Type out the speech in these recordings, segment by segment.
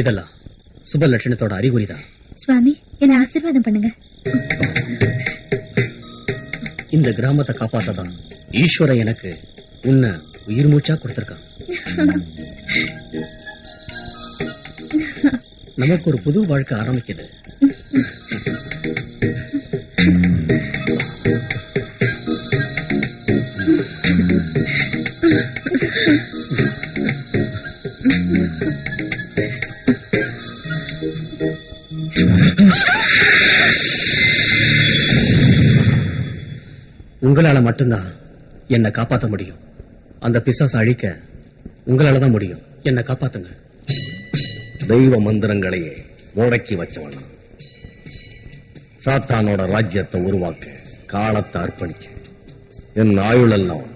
இதெல்லாம் சுப லட்சணத்தோட சுவாமி என்ன ஆசீர்வாதம் பண்ணுங்க. இந்த கிராமத்தை காப்பாத்ததான் ஈஸ்வரன் எனக்கு உன்னை உயிர் மூச்சா கொடுத்திருக்கான். நமக்கு ஒரு புது வாழ்க்கை ஆரம்பிக்குது. உங்களால மட்டும்தான் என்னை காப்பாத்த முடியும். அந்த பிசாசை அழிக்க உங்களால தான் முடியும். என்னை காப்பாத்துங்க. தெய்வ மந்திரங்களையே முடக்கி வச்சவனா. சாத்தானோட ராஜ்யத்தை உருவாக்க காலத்தை அர்ப்பணிச்ச என் ஆயுளெல்லாம்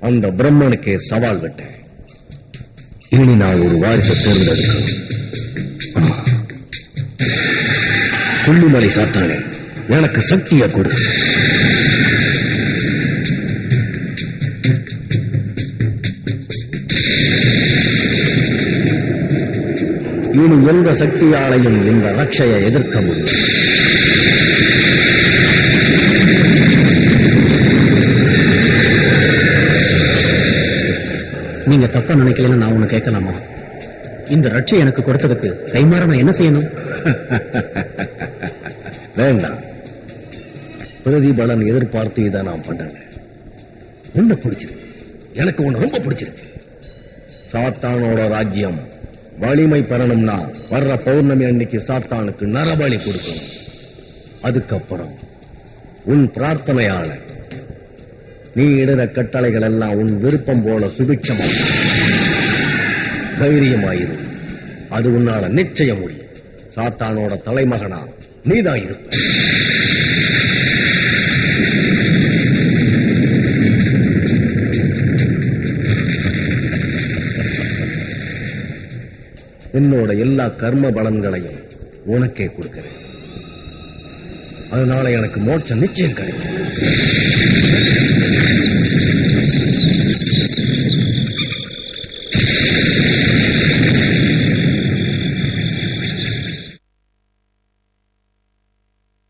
அந்த பிரம்மனுக்கே சவால் விட்டேன் இனி நான் ஒரு வாரிசை தேர்ந்தெடுக்கணும் ஆ. குள்ளிமலை சாத்தானே எனக்கு சக்தியை கொடு. எந்த சக்தியாலையும் இந்த ரட்சையை எதிர்க்க முடியும். நீங்க தப்பா நினைக்கலன்னு நான் ஒண்ணு கேட்கலாமா? இந்த ரட்சை எனக்கு கொடுத்ததுக்கு கைமாற நான் என்ன செய்யணும்? வேண்டாம். பிரதிபலன் எதிர்பார்த்து இதை நான் பண்றேன் உன்னை பிடிச்சிருக்கு. எனக்கு உன்னை ரொம்ப பிடிச்சிருக்கு. சாத்தானோட ராஜ்யம் வலிமை பெறணும்னா வர்ற பௌர்ணமி அன்னைக்கு சாத்தானுக்கு நரபலி கொடுக்கணும். அதுக்கப்புறம் உன் பிரார்த்தனையால நீ இடுற கட்டளைகள் எல்லாம் உன் விருப்பம் போல சுபிட்சமா தைரியமாயிரு. அது உன்னால நிச்சயம் முடியும். சாத்தானோட தலைமகனா நீதான் இருப்ப. என்னோட எல்லா கர்ம பலன்களையும் உனக்கே கொடுக்கிறேன். அதனால எனக்கு மோட்சம் நிச்சயம் கிடைக்கும்.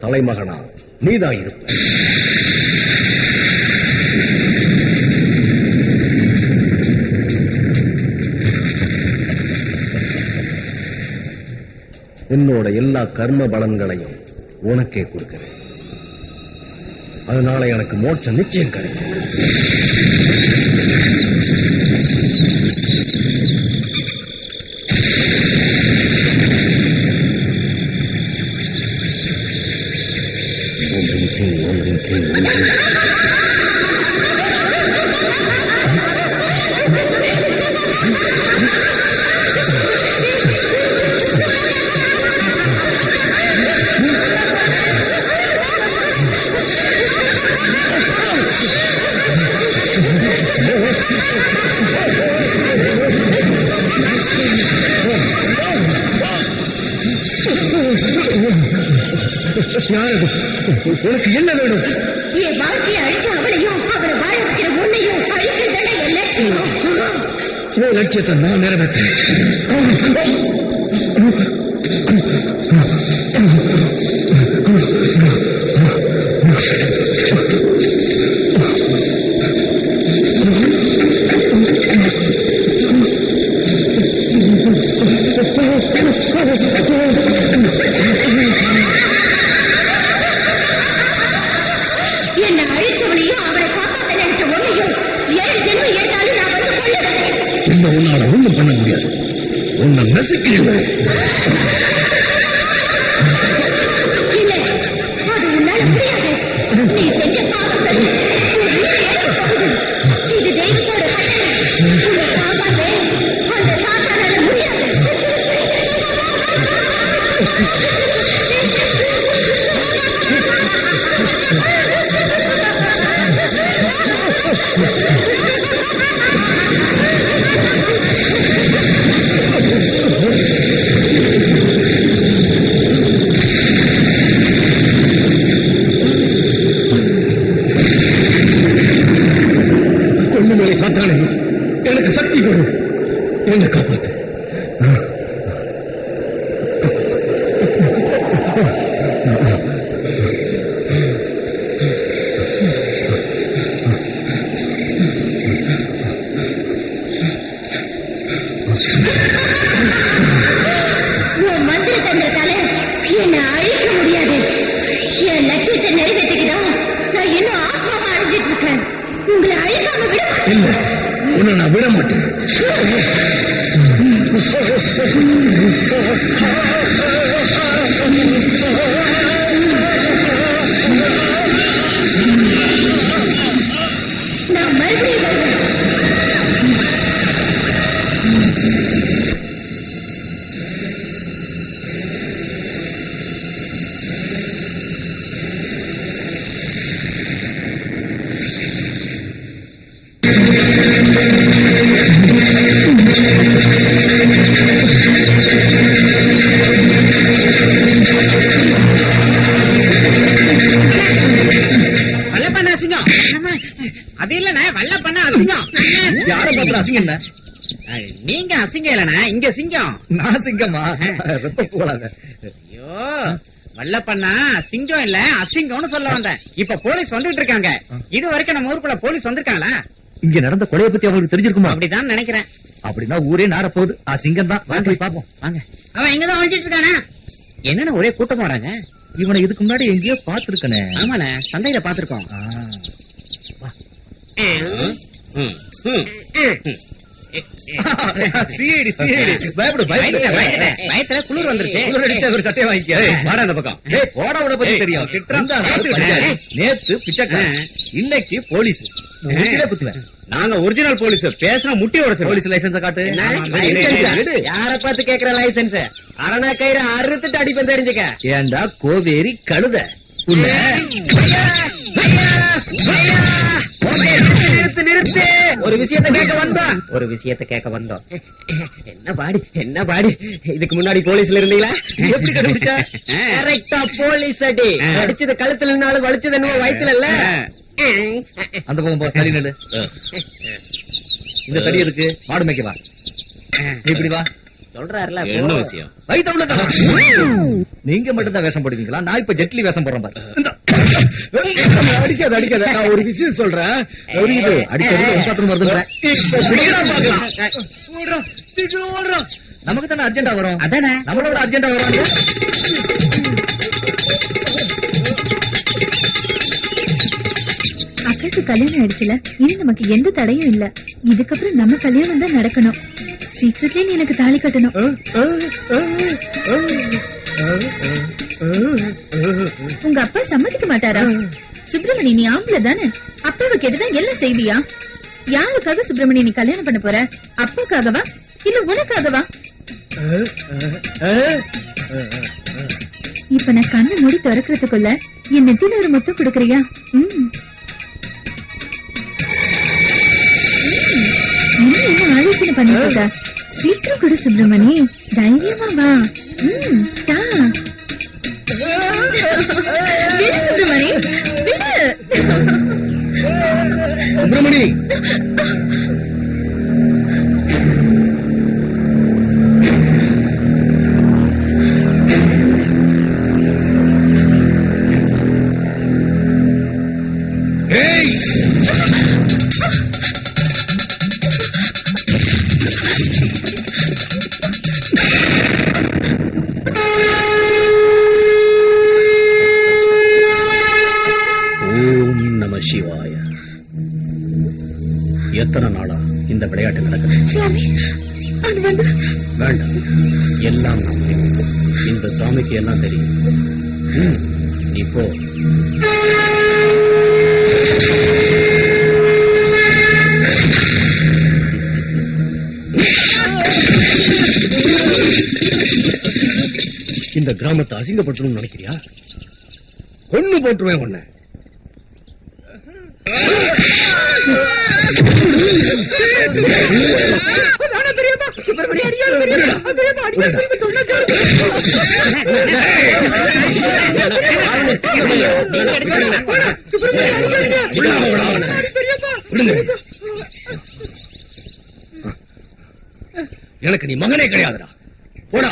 தலைமகனா நீதான் இருப்ப. என்னோட எல்லா கர்ம பலன்களையும் உனக்கே கொடுக்கிறேன். அதனால எனக்கு மோட்சம் நிச்சயம் கிடைக்கும். உனக்கு என்ன வேணும்? என் வாழ்க்கையை அழிச்ச அவளையும் அவளை வாழ வைக்கிற உன்னையும் அழிக்கிறதான என் லட்சியம் உன் லட்சியத்தை நான் நிறைவேற்றேன். decision பாத்திர அசிங்கம் என்ன? நீங்க அசிங்கம் இல்லண்ணே இங்க சிங்கம். நான் சிங்கம்மா வெப்ப போலாத ஐயோ வல்லப்பண்ணா சிங்கம் இல்ல அசிங்கம்னு சொல்ல வந்தேன். இப்ப போலீஸ் வந்துட்டு இருக்காங்க. இது வரைக்கும் நம்ம ஊருக்குள்ள போலீஸ் வந்திருக்காங்களா? இங்க நடந்த கொலையை பத்தி அவங்களுக்கு தெரிஞ்சிருக்குமா? அப்படிதான் நினைக்கிறேன். அப்படின்னா ஊரே நார போகுது. ஆ சிங்கம் தான். வாங்க பாப்போம். வாங்க. அவன் எங்கதான் ஒழிச்சிட்டு இருக்கானே? என்னன்னு ஒரே கூட்டம் வராங்க? இவனை இதுக்கு முன்னாடி எங்கேயோ பாத்துருக்கனே ஆமாண்ணே. சந்தையில பாத்திருக்கோம் சிஐடி சிஐடி பயப்படு பயத்துல பயத்துல பயத்துல குளிர் வந்துருச்சு அடிச்சா ஒரு சட்டையை வாங்கிக்க வாடா அந்த பக்கம் டேய் போடா உன பத்தி தெரியும் கிட்டா நேத்து பிச்சைக்காரன் இன்னைக்கு போலீஸ் குத்துவேன் நாங்க ஒரிஜினல் போலீஸ் பேசின முட்டி உடச்சு போலீஸ் லைசன்ஸ காட்டு. யார பார்த்து கேக்குற லைசன்ஸ் அரணா கயிறு அறுத்துட்டு அடிப்பேன் தெரிஞ்சுக்க ஏண்டா கோவேரி கழுத உன்னை நிறுத்து நிறுத்து. ஒரு விஷயத்தை கேட்க வந்தோம் ஒரு விஷயத்தை கேட்க வந்தோம். என்ன பாடி என்ன பாடி? இதுக்கு முன்னாடி போலீஸ்ல இருந்தீங்களா? எப்படி கண்டுபிடிச்ச? கரெக்டா போலீஸ் அடி. அடிச்சது கழுத்துல இருந்தாலும் வலிச்சது என்னவோ வயித்துல இல்ல? அந்த பக்கம் போ தடி நடு இந்த தடி இருக்கு மாடு மேய்க்க வா. இப்படி வா. சொல்றாருல என்ன விஷயம்? வயித்த உள்ள. நீங்க மட்டும் தான் வேஷம் போடுவீங்களா? நான் இப்ப ஜெட்லி வேஷம் போடுறேன் பாரு. அடிக்காத அடிக்காத. நான் ஒரு விஷயம் சொல்றேன். அடிக்கிறது உன் பாத்திரம் வருதுன்றேன் சீக்கிரம் ஓடுறோம் நமக்கு தானே அர்ஜென்டா வரும்? அதானே? நம்மளோட அர்ஜென்டா வரும் அக்காக்கு கல்யாணம் ஆயிடுச்சுல இனி நமக்கு எந்த தடையும் இல்ல. இதுக்கப்புறம் நம்ம கல்யாணம் தான் நடக்கணும். சீக்கிரட்லயே நீ எனக்கு தாலி கட்டணும். உங்க அப்பா சம்மதிக்க மாட்டாரா? சுப்பிரமணி நீ ஆம்பளை தானே? அப்பாவை கேட்டுதான் எல்லாம் செய்வியா? யாருக்காக சுப்பிரமணி நீ கல்யாணம் பண்ண போற? அப்பாக்காகவா? இல்ல உனக்காகவா? இப்ப நான் கண்ணை மூடி திறக்கிறதுக்குள்ள என் நெத்தியில ஒரு முத்தம் கொடுக்கறியா? என்ன என்ன ஆலோசனை பண்ணிட்டு இருக்க? சீக்கிரம் கொடு சுப்பிரமணி தைரியமா வா ம், தா. விடு சுப்பிரமணி விடு சுப்பிரமணி Hey! இந்த விளையாட்டு வந்து வேண்டாம். எல்லாம். இந்த சாமிக்கு எல்லாம் தெரியும். ம், நீ போ. இந்த கிராமத்தை அசிங்கப்படுத்தணும்னு நினைக்கிறியா? கொன்னு போட்டுருவேன் உன்னை. எனக்கு நீ மகனே கிடையாதுடா. போடா.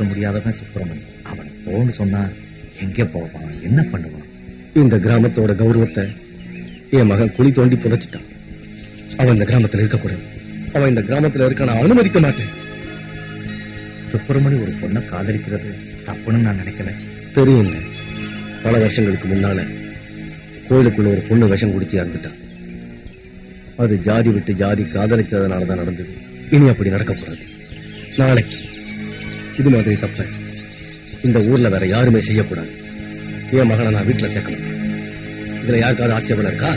பேச முடியாதவன் சுப்பிரமணி. அவனை போன்னு சொன்னா எங்க போவான்? என்ன பண்ணுவான்? இந்த கிராமத்தோட கௌரவத்தை என் மகன் குழி தோண்டி புதைச்சிட்டான். அவன் இந்த கிராமத்துல இருக்கக்கூடாது. அவன் இந்த கிராமத்துல இருக்க நான் அனுமதிக்க மாட்டேன். சுப்பிரமணி ஒரு பொண்ணை காதலிக்கிறது தப்புன்னு நான் நினைக்கல. தெரியுங்க. பல வருஷங்களுக்கு முன்னால கோயிலுக்குள்ள ஒரு பொண்ணு விஷம் குடிச்சு இறந்துட்டான் அது ஜாதி விட்டு ஜாதி காதலிச்சதுனால தான் நடந்தது. இனி அப்படி நடக்கக்கூடாது. நாளைக்கு. இது மாதிரி தப்ப இந்த ஊர்ல வேற யாருமே செய்யக்கூடாது. என் மகனை நான் வீட்டுல சேர்க்கணும். இதுல யாருக்காவது ஆட்சேபனை இருக்கா?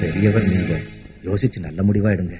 பெரியவர் நீங்க. யோசிச்சு நல்ல முடிவா எடுங்க.